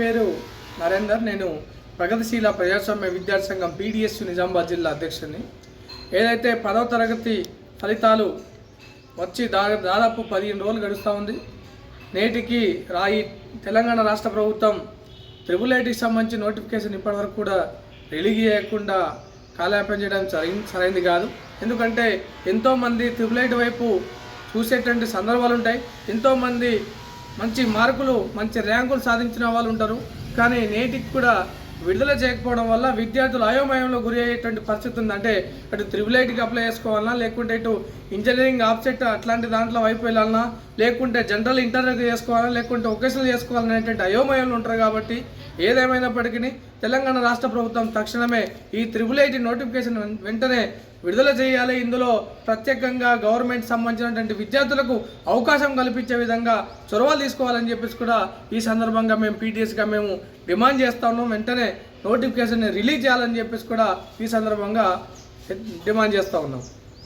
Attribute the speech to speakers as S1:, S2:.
S1: పేరు నరేందర్. నేను ప్రగతిశీల ప్రజాస్వామ్య విద్యార్థి సంఘం పీడిఎస్ నిజామాబాద్ జిల్లా అధ్యక్షుడిని. ఏదైతే పదవ తరగతి ఫలితాలు వచ్చి దా దాదాపు పదిహేను రోజులు గడుస్తూ ఉంది. నేటికి రాయి తెలంగాణ రాష్ట్ర ప్రభుత్వం త్రిబుల్ ఐటీకి సంబంధించి నోటిఫికేషన్ ఇప్పటివరకు కూడా రిలీజ్ చేయకుండా కాలయాపన చేయడం సరైన సరైనది కాదు. ఎందుకంటే ఎంతోమంది త్రిబుల్ ఐటీ వైపు చూసేటువంటి సందర్భాలు ఉంటాయి ఎంతోమంది మంచి మార్కులు మంచి ర్యాంకులు సాధించిన వాళ్ళు ఉంటారు. కానీ నేటికి కూడా విడుదల చేయకపోవడం వల్ల విద్యార్థులు అయోమయంలో గురి అయ్యేటువంటి పరిస్థితి ఉంది. అంటే అటు త్రిబుల్ ఐటీకి అప్లై చేసుకోవాలన్నా లేకుంటే ఇటు ఇంజనీరింగ్ ఆబ్జెక్ట్ అట్లాంటి దాంట్లో వైపు వెళ్ళాలన్నా లేకుంటే జనరల్ ఇంటర్వ్యూ చేసుకోవాలన్నా లేకుంటే ఒకేషనల్ చేసుకోవాలనేటువంటి అయోమయంలో ఉంటారు కాబట్టి ఏదేమైనప్పటికీ తెలంగాణ రాష్ట్ర ప్రభుత్వం తక్షణమే ఈ త్రిబుల్ ఐటీ నోటిఫికేషన్ వెంటనే విడుదల చేయాలి. ఇందులో ప్రత్యేకంగా గవర్నమెంట్ సంబంధించినటువంటి విద్యార్థులకు అవకాశం కల్పించే విధంగా చొరవలు తీసుకోవాలని చెప్పేసి కూడా ఈ సందర్భంగా మేము పీటీఎస్గా మేము డిమాండ్ చేస్తాము వెంటనే నోటిఫికేషన్ రిలీజ్ చేయాలని చెప్పేసి కూడా ఈ సందర్భంగా డిమాండ్ చేస్తూ ఉన్నాం.